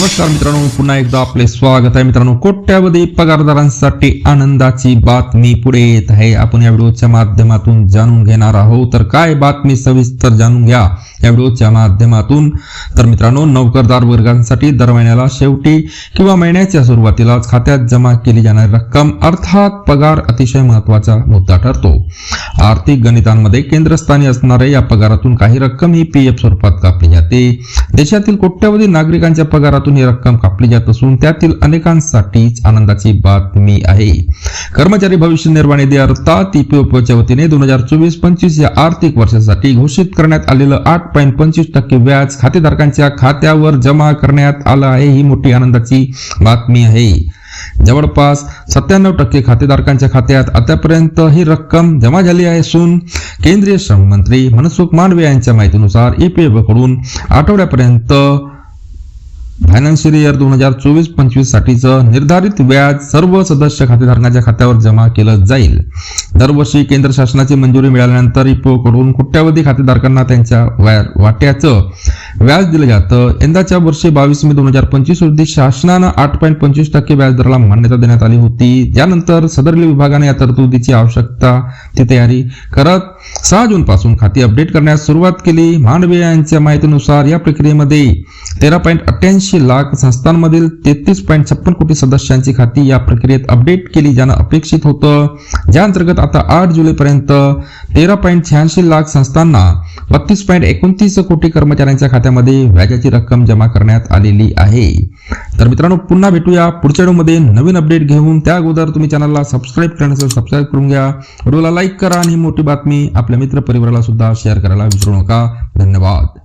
नमस्कार मित्रांनो पुन्हा एकदा आपले स्वागत आहे. मित्रांनो कोट्यावधी पगारदारांसाठी आनंदाची बातमी पुढे येत आहे. आपण या व्हिडिओच्या माध्यमातून जाणून घेणार आहोत. तर काय बातमी सविस्तर जाणून घ्या या व्हिडिओच्या माध्यमातून. तर मित्रांनो नोकरदार वर्गांसाठी दर महिन्याला शेवटी किंवा महिन्याच्या सुरुवातीलाच खात्यात जमा केली जाणारी रक्कम अर्थात पगार अतिशय महत्त्वाचा मुद्दा ठरतो. आर्थिक गणितांमध्ये केंद्रस्थानी असणाऱ्या या पगारातून काही रक्कम ही पी एफ स्वरूपात कापली जाते. देशातील कोट्यावधी नागरिकांच्या पगारातून खात्यातून ही रक्कम कापली जात असून त्यातील अनेकांसाठीच आनंदाची बातमी आहे. कर्मचारी भविष्य निर्वाह निधी अर्थात ईपीएफओच्या वतीने दोन हजार चोवीस पंचवीस या आर्थिक वर्षासाठी घोषित करण्यात आलेलं आठ पॉईंट पंचवीस टक्के व्याज खातेधारकांच्या खात्यावर जमा करण्यात आलं आहे ही मोठी आनंदाची बातमी आहे. जवळपास सत्त्याण्णव टक्के खातेधारकांच्या खात्यात आतापर्यंत ही रक्कम जमा झाली आहे असून केंद्रीय श्रम मंत्री मनसुख मांडवे यांच्या माहितीनुसार ईपीएफकडून आठवड्यापर्यंत फायनान्शियल इयर दोन हजार चोवीस पंचवीस साठीचं निर्धारित व्याज सर्व सदस्य खातेधारकांच्या खात्यावर जमा केलं जाईल. दरवर्षी केंद्र शासनाची मंजुरी मिळाल्यानंतर इपो कडून कोट्यावधी खातेधारकांना त्यांच्या वाट्याचं व्याज दिलं जातं. यंदाच्या वर्षी बावीस मे दोन हजार पंचवीस रोजी शासनानं आठ पॉईंट पंचवीस टक्के व्याजदराला मान्यता देण्यात आली होती. ज्यानंतर सदर विभागाने या तरतुदीची आवश्यकता ती तयारी करत सहा जून पासून खाती अपडेट करण्यास सुरुवात केली. मांडवे यांच्या माहितीनुसार या प्रक्रियेमध्ये तेरा पॉईंट अठ्ठ्याऐंशी लाख संस्थांमधील तेहतीस पॉईंट छप्पन कोटी सदस्यांची खाती या प्रक्रियेत अपडेट केली जाणं अपेक्षित होतं. ज्या अंतर्गत आता आठ जुलैपर्यंत तेरा पॉईंट शहाऐंशी लाख संस्थांना बत्तीस पॉईंट एकोणतीस कोटी कर्मचाऱ्यांच्या खात्यामध्ये व्याजाची रक्कम जमा करण्यात आलेली आहे. तर मित्रांनो पुन्हा भेटूया पुढच्या व्हिडिओमध्ये. नवीन अपडेट घेऊन त्या अगोदर तुम्ही चॅनलला सबस्क्राईब करा सबस्क्राईब करून घ्या. व्हिडिओला लाईक करा आणि मोठी बातमी आपल्या मित्र परिवाराला सुद्धा शेअर करायला विसरू नका. धन्यवाद.